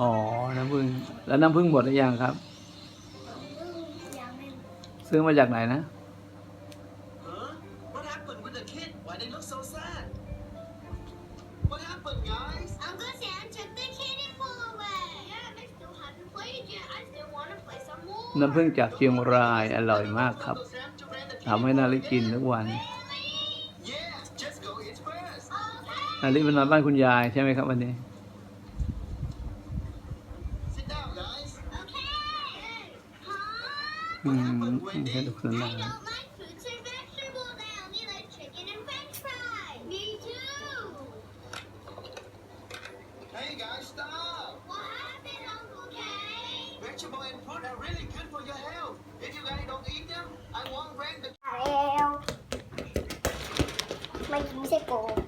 อ๋อ น้ำผึ้งแล้วน้ำผึ้งหมดหรือยังครับยังไม่ซื้อมาจากไหนนะ Huh? What happened with the kid? Why they look so sad? What happened, guys? Uncle Sam took the candy pull away. Yeah, they still haven't played yet. I still want to play some more. น้ำผึ้งจากเชียงรายอร่อยมากครับ Uncle Sam to rent the ทำให้นาริกินทุกวัน Really? Yeah, just go eat first. Okay. นาริไปนอนบ้านคุณยายใช่ไหมครับวันนี้ Huh? อืมสนุกส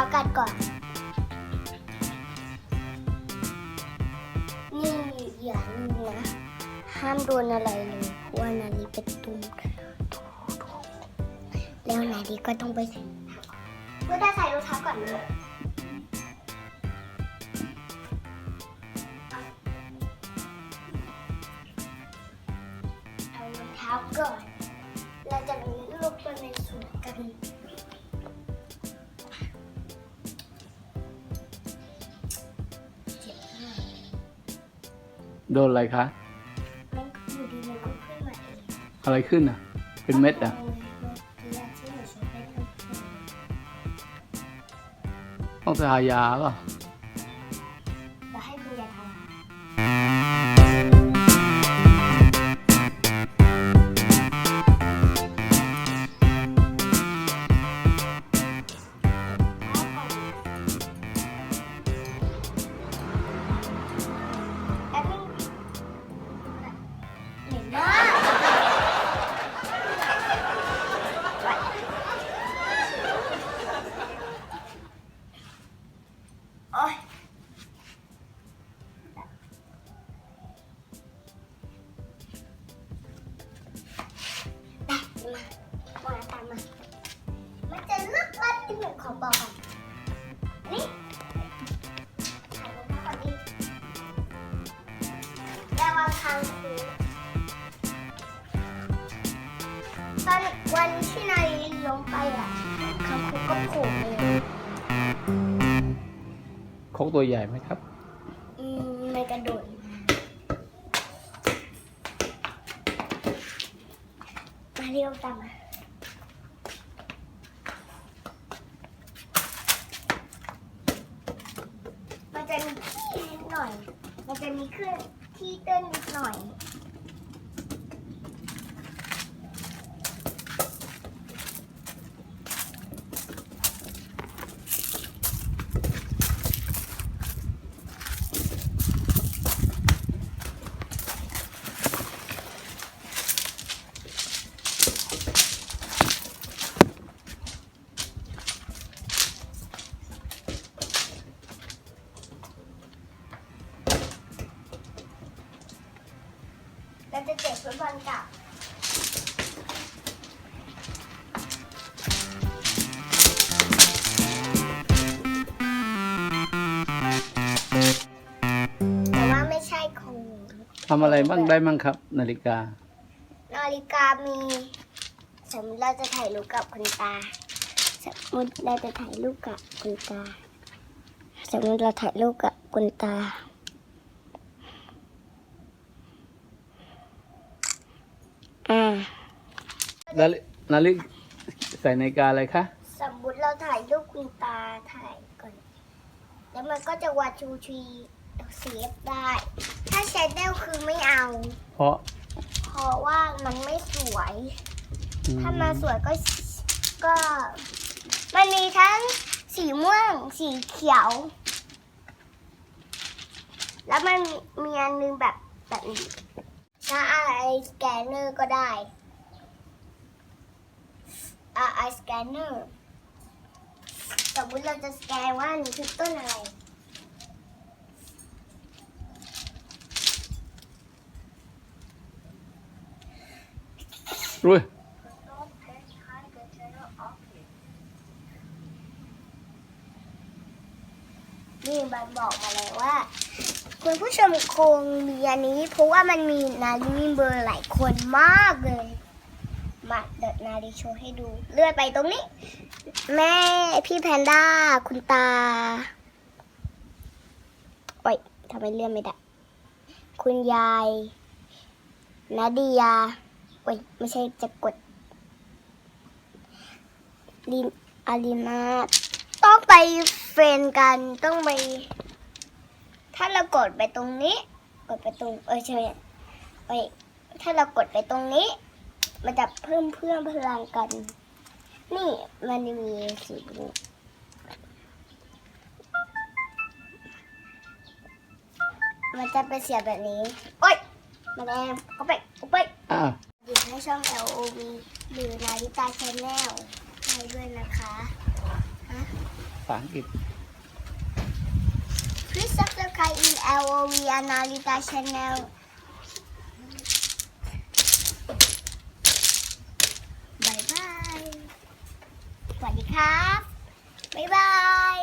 ใส่รองเท้ากันก่อน นี่อย่างหนึงนะ ห้ามโดนอะไรเลยเพราะว่านาลีเป็นตุ้มแล้วนาลีก็ต้องไปใส่เมื่อได้ใส่รองเท้าก่อนเลยเอารองเท้าก่อน โดนอะไรคะ มันอยู่ดีมันก็ขึ้นมาเองอะไรขึ้นอะ เป็นเม็ดอะเมื่อกี้อะที่หนูใช้เป็นน้ำต้องทายาเปล่ะ ที่นายลงไปอะคางคูก็โผล่มาเลยคกตัวใหญ่ไหมครับ อืมมันกระโดดมามาเรียวตามมามันจะมีที่นิดหน่อย มันจะมีขึ้นที่เต้นนิดหน่อย เราจะเจ็บฟุตบอลกลับแต่ว่าไม่ใช่ของหนูทำอะไรบ้างได้บ้างครับ นาฬิกา นาฬิกามีสมมติเราจะถ่ายรูปกับคุณตา สมมติเราจะถ่ายรูปกับคุณตา สมมติเราถ่ายรูปกับคุณตา อ่านาฬินาฬิใส่นาฬิกาอะไรคะ สมมติเราถ่ายรูปคุณตาถ่ายก่อน แล้วมันก็จะวัดชูชีเซฟได้ ถ้าแชนแนลคือไม่เอา เพราะเพราะว่ามันไม่สวย อืมถ้ามาสวยก็ก็ มันมีทั้งสีม่วง สีเขียว แล้วมันมีอันนึงแบบแบบนี้ ถ้าไอสแกนเนอร์ก็ได้ไอสแกนเนอร์สมมติเราจะสแกนว่านี่คือต้นอะไรรวยนี่มันบอกมาเลยว่า คุณผู้ชมคงมีอันนี้ เพราะว่ามันมีนาลีมีเบอร์หลายคนมากเลย มาเดินนาลีโชว์ให้ดู เลื่อนไปตรงนี้ แม่พี่แพนด้าคุณตาโอ้ยทำไมเลื่อนไม่ได้ คุณยายนาดียาโอ้ยไม่ใช่จะกดลินอารีนาต้องไปเฟรนกันต้องไป ถ้าเรากดไปตรงนี้ กดไปตรงเออใช่ไหมไปถ้าเรากดไปตรงนี้ มันจะเพิ่มเพื่อนพลังกัน นี่มันจะมีสีนี้มันจะเป็นเสียงแบบนี้ โอ๊ยมาแดงเอาไปเอาไปอ้าวหยิบให้ช่อง LOV หรือนาริตาชแนลให้ด้วยนะคะภาษาอังกฤษ Please อิ L O V อนาลิตาชาแนลบายบาย สวัสดีครับบายบาย